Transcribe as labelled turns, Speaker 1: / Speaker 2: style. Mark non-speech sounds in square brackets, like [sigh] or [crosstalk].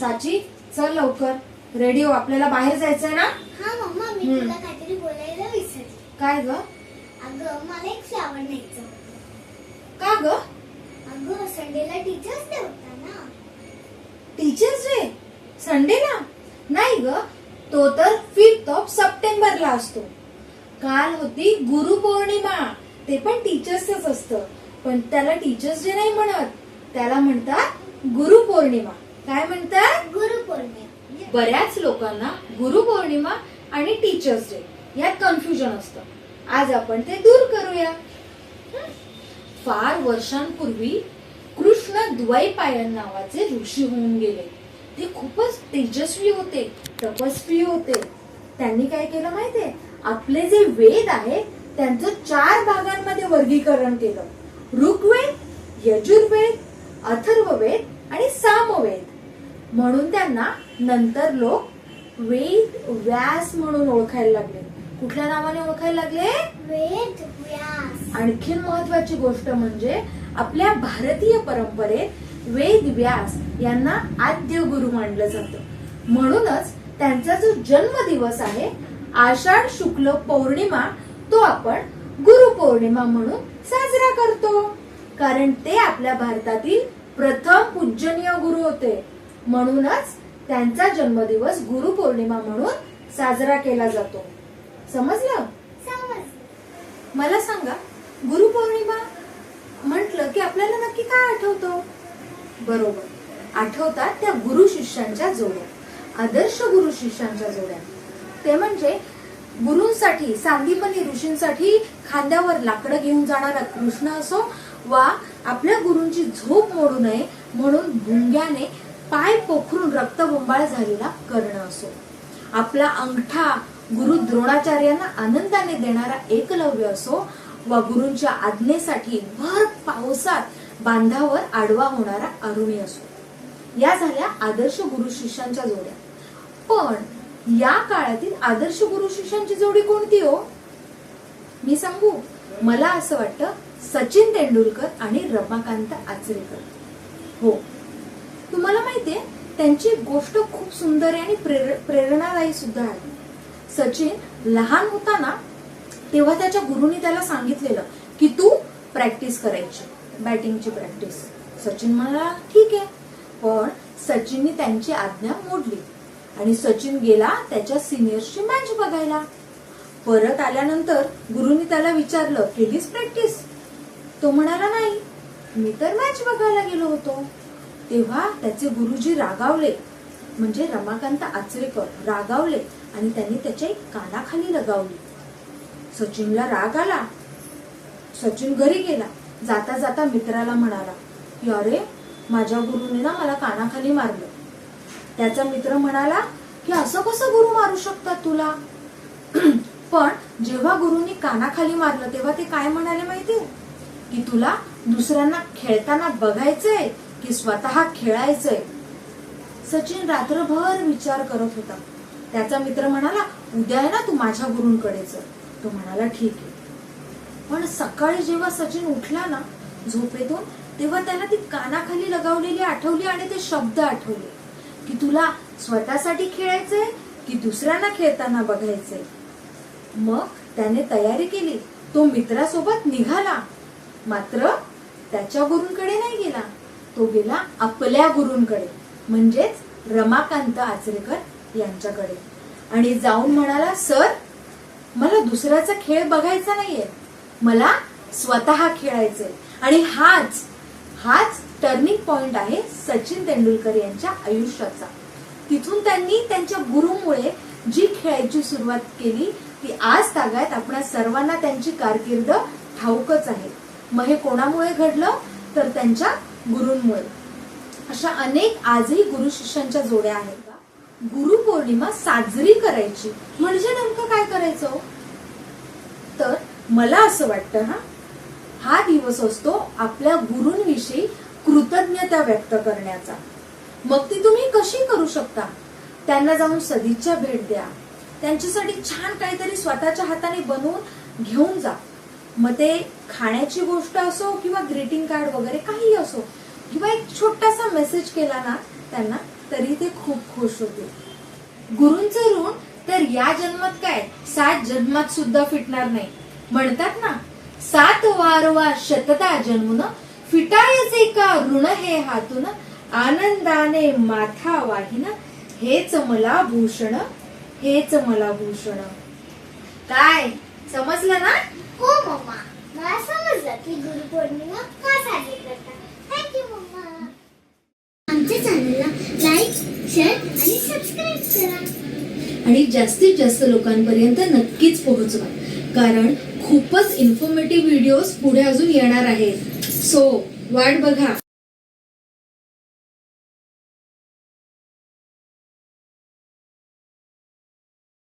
Speaker 1: साची चल लवकर. रेडिओ आपल्याला बाहेर जायचंय ना?
Speaker 2: हा मम्मा मी
Speaker 1: हम्म.
Speaker 2: तुला काहीतरी बोलायला विसरले.
Speaker 1: काय ग?
Speaker 2: अगं मला एक फ्लावर न्यायचं होतं.
Speaker 1: का ग?
Speaker 2: अगं संडेला टीचर्स डे होता ना.
Speaker 1: टीचर्स डे संडेला नाही ग. तो तर फिफ्थ ऑफ सप्टेंबरला असतो. काल होती गुरुपौर्णिमा ते पण टीचर्सच असतं. पण त्याला टीचर्स डे नाही म्हणत. त्याला म्हणतात गुरुपौर्णिमा काय म्हणतात?
Speaker 2: गुरुपौर्णिमा
Speaker 1: बऱ्याच लोकांना गुरुपौर्णिमा आणि टीचर्स डे यात कन्फ्युजन असतं. आज आपण ते दूर करूया? फार वर्षांपूर्वी कृष्ण द्वैपायन नावाचे ऋषी होऊन गेले. ते खूपच तेजस्वी होते तपस्वी होते. त्यांनी काय केलं माहितीये? आपले जे वेद आहेत त्यांचं चार भागांमध्ये वर्गीकरण केलं. ऋग्वेद यजुर्वेद अथर्ववेद आणि सामवेद. म्हणून त्यांना नंतर लोक वेद व्यास म्हणून ओळखायला लागले. कुठल्या नावाने ओळखायला लागले?
Speaker 2: वेद व्यास.
Speaker 1: आणखीन महत्वाची गोष्ट म्हणजे आपल्या भारतीय परंपरेत वेद व्यास यांना आद्य गुरु मानलं जातं. म्हणूनच त्यांचा जो जन्मदिवस आहे आषाढ शुक्ल पौर्णिमा तो आपण गुरुपौर्णिमा म्हणून साजरा करतो. कारण ते आपल्या भारतातील प्रथम पूजनीय गुरु होते. म्हणूनच त्यांचा जन्मदिवस गुरुपौर्णिमा म्हणून साजरा केला जातो. समजलं?
Speaker 2: समज
Speaker 1: मला सांगा गुरुपौर्णिमा म्हटलं की आपल्याला नक्की काय आठवतं? बरोबर. आठवतात त्या गुरु शिष्यांच्या जोड्या आदर्श गुरु शिष्यांच्या जोड्या. ते म्हणजे गुरूंसाठी सांदीपनी ऋषींसाठी खांद्यावर लाकडं घेऊन जाणारा कृष्ण असो वा आपल्या गुरूंची झोप मोडू नये म्हणून भुंग्याने पाय पोखरून रक्तबंबाळ झालेला कर्ण असो. आपला अंगठा गुरु द्रोणाचार्यांना आनंदाने देणारा एकलव्य असो वा गुरूंच्या आज्ञेसाठी भर पावसात बांधावर आडवा होणारा अरुणी असो. या झाल्या आदर्श गुरु शिष्यांच्या जोड्या. पण या काळातील आदर्श गुरु शिष्यांची जोडी कोणती हो? मी सांगू? मला असं वाटतं सचिन तेंडुलकर आणि रमाकांत आचरेकर. हो तुम्हाला माहितीये त्यांची गोष्ट खूप सुंदर आहे आणि प्रेर- प्रेरणादायी सुद्धा आहे. सचिन लहान होता ना तेव्हा त्याच्या गुरुनी त्याला सांगितलेलं की तू प्रॅक्टिस करायची बॅटिंगची प्रॅक्टिस. सचिन म्हणाला ठीक आहे. पण सचिनने त्यांची आज्ञा मोडली आणि सचिन गेला त्याच्या सिनियर्सची मॅच बघायला. परत आल्यानंतर गुरुनी त्याला विचारलं केलीस प्रॅक्टिस? तो म्हणाला नाही. मी तर मॅच बघायला गेलो होतो. तेव्हा त्याचे गुरुजी रागावले. म्हणजे रमाकांत आचरेकर रागावले आणि त्यांनी त्याच्या कानाखाली लगावली सचिनला राग आला. सचिन घरी गेला. जाता जाता मित्राला म्हणाला अरे माझ्या गुरुने ना मला कानाखाली मारलं. त्याचा मित्र म्हणाला की असं कसं गुरु मारू शकतात तुला? [clears throat] पण जेव्हा गुरुनी कानाखाली मारलं तेव्हा ते काय म्हणाले माहितीये? की तुला दुसऱ्यांना खेळताना बघायचंय की स्वतः खेळायचंय. सचिन रात्रभर विचार करत होता. त्याचा मित्र म्हणाला उद्या आहे ना तू माझ्या गुरूंकडे चल तो म्हणाला ठीक आहे. पण सकाळी जेव्हा सचिन उठला ना झोपेतून तेव्हा त्याला ती कानाखाली लगावलेली आठवली आणि ते शब्द आठवले की तुला स्वतःसाठी खेळायचंय की दुसऱ्यांना खेळताना बघायचंय. मग त्याने तयारी केली. तो मित्रासोबत निघाला. मात्र त्याच्या गुरूंकडे नाही गेला. तो गेला आपल्या गुरूंकडे म्हणजेच रमाकांत आचरेकर यांच्याकडे. आणि जाऊन म्हणाला सर मला दुसऱ्याचा खेळ बघायचा नाहीये. मला स्वतः खेळायचंय. आणि हाच हाच टर्निंग पॉइंट आहे सचिन तेंडुलकर यांच्या आयुष्याचा. तिथून त्यांनी त्यांच्या गुरुमुळे जी खेळायची सुरुवात केली ती आज तागायत आपल्या सर्वांना त्यांची कारकीर्द ठाऊकच आहे. मग हे कोणामुळे घडलं? तर त्यांच्या गुरूंमुळे. अशा अनेक आजही गुरु शिष्यांच्या जोड्या आहेत का? गुरुपौर्णिमा साजरी करायची. म्हणजे नेमकं काय करायचं हो? तर मला असं वाटतं हा. हा दिवस असतो आपल्या गुरूंविषयी कृतज्ञता व्यक्त करण्याचा. मग ती तुम्ही कशी करू शकता? त्यांना जाऊन सदिच्छा भेट द्या. त्यांच्यासाठी छान काहीतरी स्वतःच्या हाताने बनवून घेऊन जा. मग ते खाण्याची गोष्ट असो किंवा ग्रीटिंग कार्ड वगैरे काही असो किंवा एक छोटासा मेसेज केला ना त्यांना तरी ते खूप खुश होते. गुरूंचं ऋण तर या जन्मात काय? सात जन्मात सुद्धा फिटणार नाही. म्हणतात ना सात वारवा शतता जन्मून फिटायचे का ऋण हे हातून आनंदाने माथा वाहिन हेच मला भूषण हेच मला भूषण. काय? समजलं ना?
Speaker 2: हो मम्मा मला समजलं की गुरुपौर्णिमा का साजरी करतात थँक्यू मम्मा आमच्या चॅनलला लाईक शेअर आणि सबस्क्राईब करा.
Speaker 1: आणि जास्तीत जास्त लोकांपर्यंत नक्कीच पोहोचवा. कारण खूपच इन्फॉर्मेटिव्ह व्हिडिओज पुढे अजून येणार आहेत. सो वाट बघा.